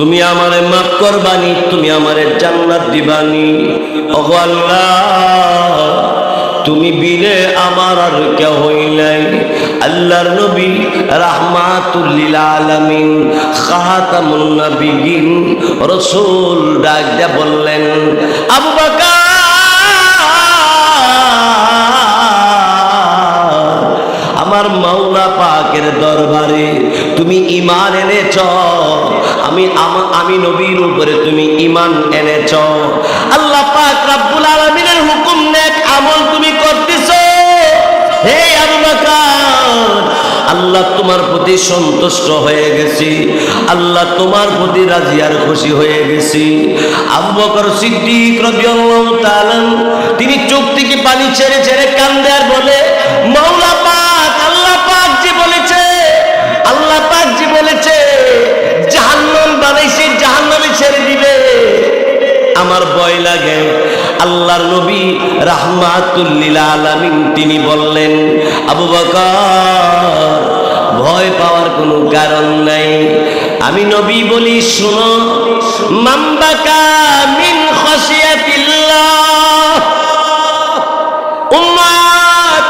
তুমি আমারে মাফ করবানি, তুমি আমারে জান্নাত দিবানি। ওগো আল্লাহ, তুমি বিলে আমার আর কেউ হই নাই। আল্লাহর নবী রাহমাতুল্লিল আলামিন খাতামুন নবিয়িন রাসূল ডাক দিয়ে বললেন, আবু আমার মাওলা পাকের দরবারে তুমি ইমান এনেছ। আমি আমা- নবীর উপরে তুমি ইমান এনেছ। আল্লাহ পাক রাব্বুল আলামিনের হুকুম নেক আমল তুমি করতেছো। হে আবু আল্লাহ তোমার প্রতি সন্তুষ্ট হয়ে গেছি। আল্লাহ তোমার প্রতি রাজি আর খুশি হয়ে গেছি। আবু বকর সিদ্দিক তিনি চোখ থেকে পানি ছেড়ে ছেড়ে কান্দে আর বলে, মাওলা আমার ভয় লাগে। আল্লাহর নবী রাহমাতুল্লিল আলামিন তিনি বললেন, আবু বকর, ভয় পাওয়ার কোনো কারণ নাই। আমি নবী বলি, শুনো মাম্বাকা মিন খসিয়াতিল্লাহ উম্মাত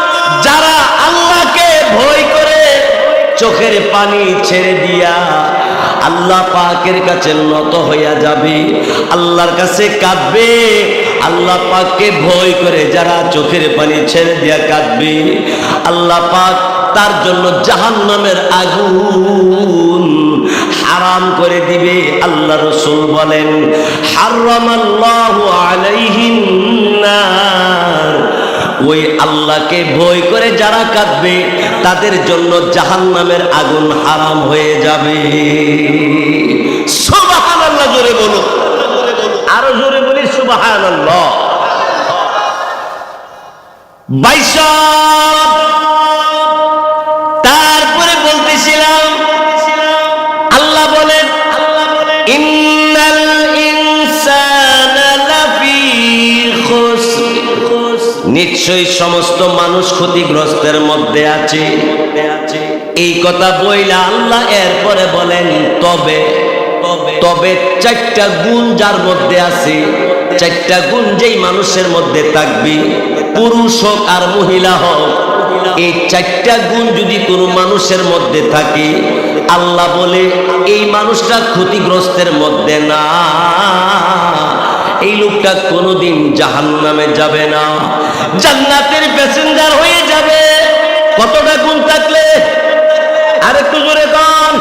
যারা আল্লাহকে ভয় করে, চোখের পানি ছেড়ে দিয়া আল্লাহ পাকের কাছে নত হইয়া যাবে, আল্লাহর কাছে কাঁদবে, আল্লাহ পাককে ভয় করে যারা চোখের পানি ছেড়ে দিয়া কাঁদবে, আল্লাহ পাক তার জন্য জাহান্নামের আগুন হারাম করে দিবে, আল্লাহ রসুল বলেন, হারামাল্লাহু আলাইহিন নার ওই আল্লাহকে ভয় করে যারা কাঁদবে, তাদের জন্য জাহান নামের আগুন হারাম হয়ে যাবে। সুবাহান আল্লাহ জোরে বলো। আরও জোরে বলি সুবাহান আল্লাহ তারপরে নিশ্চয়ই সমস্ত মানুষ ক্ষতিগ্রস্তের মধ্যে আছে। এই কথা বইলা আল্লাহ এরপরে বলেন, তবে তবে চারটা গুণ যার মধ্যে আছে, চারটা গুণ যেই মানুষের মধ্যে থাকবে, পুরুষ হোক আর মহিলা হোক, এই চারটা গুণ যদি কোনো মানুষের মধ্যে থাকে, আল্লাহ বলে, এই মানুষটা ক্ষতিগ্রস্তের মধ্যে না, এই লোকটা কোনোদিন জাহান নামে যাবে না। জান্নাতের প্যাসেঞ্জার হয়ে যাবে। কতটা গুণ থাকলে? আর একটু জোরে কন।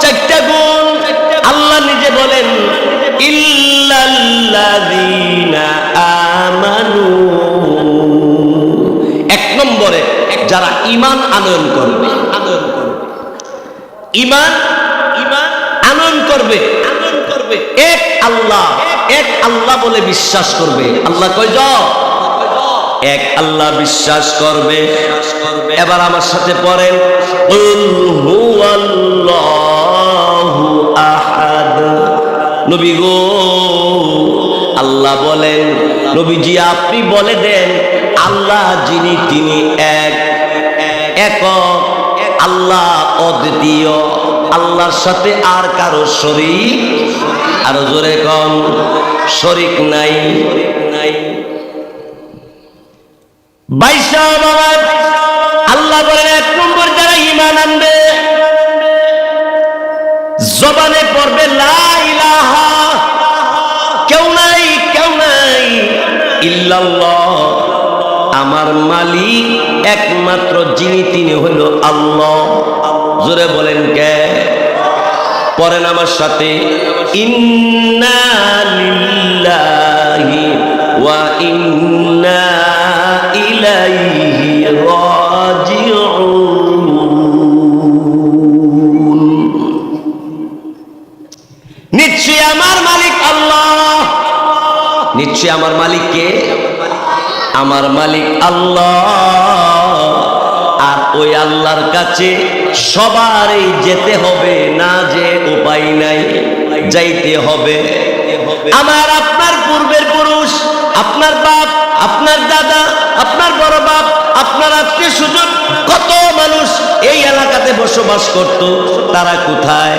চারটা গুণ। আল্লাহ নিজে বলেন এক নম্বরে, যারা ইমান আনয়ন করবে। আনয়ন করবে ইমান ইমান আনয়ন করবে আনয়ন করবে। এক আল্লাহ এক আল্লাহ বলে বিশ্বাস করবে। আল্লাহ কয়, যাও। এক আল্লাহ বিশ্বাস করবে। এবার আমার সাথে পড়েন আহাদ। নবী গো, আল্লাহ বলেন, নবীজি, আপনি বলে দেন, আল্লাহ যিনি, তিনি এক। একক আল্লাহ অদ্বিতীয়। আল্লাহর সাথে আর কারও শরীক, আরও জোরে কম শরিক নাই নাই। আল্লাহ বলেন, এক নম্বর যারা ইমান আনবে, জবানে পড়বে কেউ নাই কেউ নাই, ইল্লাল্লাহ। আমার মালিক একমাত্র যিনি, তিনি হল আল্লাহ। জোরে বলেন কে? পড়েন আমার সাথে। ইন্না লিল্লাহি ওয়া ইন্না নিশ্চয়ই আমার মালিক কে? আমার মালিক আল্লাহ। আর ওই আল্লাহর কাছে সবারই যেতে হবে, না যে উপায় নাই, যাইতে হবে। আমার আপনার পূর্বের পুরুষ, আপনার বাপ, আপনার দাদা, আপনার বড় বাপ, আপনার আত্মীয় স্বজন, কত মানুষ এই এলাকাতে বসবাস করত, তারা কোথায়?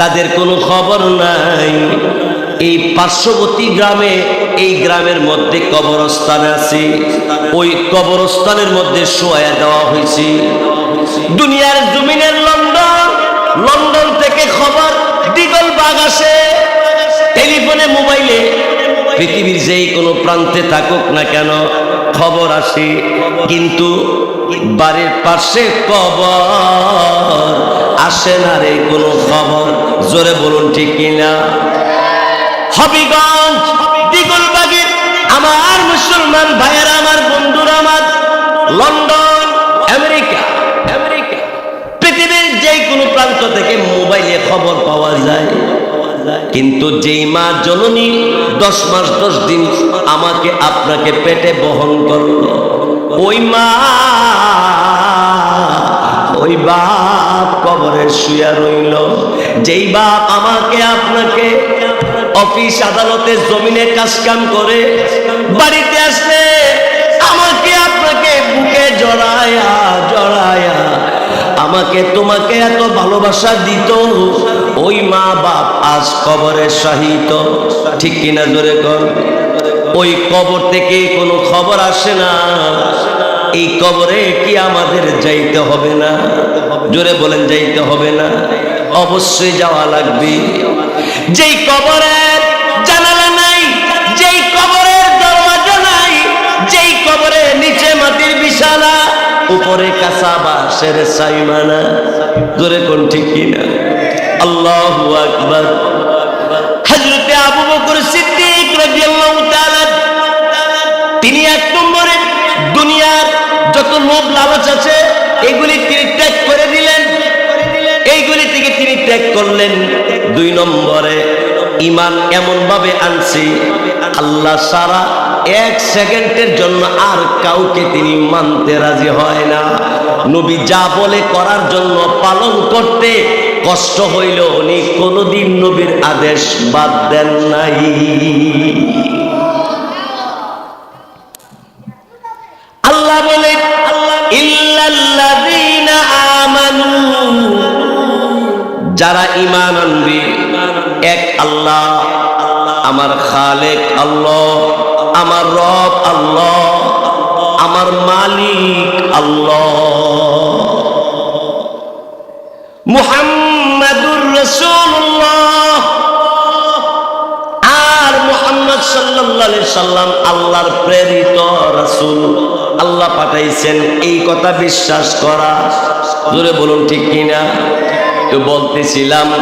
তাদের কোনো খবর নাই। এই পার্শ্ববর্তী গ্রামে, এই গ্রামের মধ্যে কবরস্থান আছে। ওই কবরস্থানের মধ্যে শোয়া দেওয়া হয়েছে। দুনিয়ার জমিনের লন্ডন লন্ডন থেকে খবর দিগল বাগ আসে টেলিফোনে, মোবাইলে পৃথিবীর যেই কোনো প্রান্তে থাকুক না কেন খবর আসে। কিন্তু বাড়ির পাশে কবর আসে না রে কোনো খবর। জোরে বলুন ঠিক কিনা? হবিগঞ্জ, দিগুলবাগের আমার মুসলমান ভাইয়েরা, আমার বন্ধুরা, আমার লন্ডন, আমেরিকা আমেরিকা। পৃথিবীর যে কোনো প্রান্ত থেকে মোবাইলে খবর পাওয়া যায়। কিন্তু যেই মা জননী দশ মাস, দশ দিন আমাকে আপনাকে পেটে বহন করল, ওই মা ওই বাপ কবরে শুয়া রইল। যেই বাপ আমাকে আপনাকে অফিস আদালতে জমিনে কাজ কাম করে বাড়িতে আসলে আমাকে আপনাকে বুকে জড়ায়া জড়ায়া। আমাকে তোমাকে এত ভালোবাসা দিত, ওই মা বাপ আজ কবরে শাহিত। ঠিক কিনা জোরে কর ওই কবর থেকে কোনো খবর আসে না। এই কবরে কি আমাদের যাইতে হবে না? জোরে বলেন, যাইতে হবে না। অবশ্যই যাওয়া লাগবে। যেই কবরের উপরে কাঁচা বাঁশের সাইমানা জোরে কোন ঠিক কিনা? আল্লাহু আকবার। হযরতে আবু বকর সিদ্দিক রাদিয়াল্লাহু তাআলা, তিনি এক নম্বরে দুনিয়ার যত লোভ লালচ আছে, এগুলি তিনি ত্যাগ করে দিলেন। এইগুলি থেকে তিনি ত্যাগ করলেন। দুই নম্বরে ইমান এমন ভাবে আনছি, আল্লাহ সারা এক সেকেন্ডের জন্য আর কাউকে তিনি মানতে রাজি হয় না। নবী যা বলে করার জন্য পালন করতে কষ্ট হইল, উনি কোনোদিন নবীর আদেশ বাদ দেন নাই। আল্লাহ বলে যারা ইমান আনবে, এক আল্লাহ, আমার খালেক আল্লাহ। আমার রব আল্লাহ, আমার মালিক আল্লাহ। মুহাম্মাদুর রাসূলুল্লাহ। আর মুহাম্মদ আলাইহি সাল্লাম আল্লাহর প্রেরিত রাসূল। আল্লাহ পাঠাইছেন, এই কথা বিশ্বাস করা। জোরে বলুন ঠিক কিনা? তো বলতেছিলাম,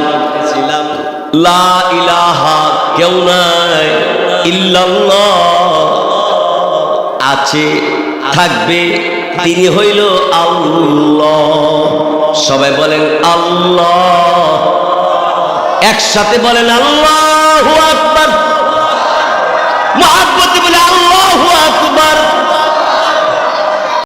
লা ইলাহা কেউ নাই, ইল্লাল্লাহ। আছে, থাকবে, তিনি হইল আল্লাহ। সবাই বলেন আল্লাহ। একসাথে বলেন আল্লাহ আকবার। মহাব্বতে বলে আল্লাহ।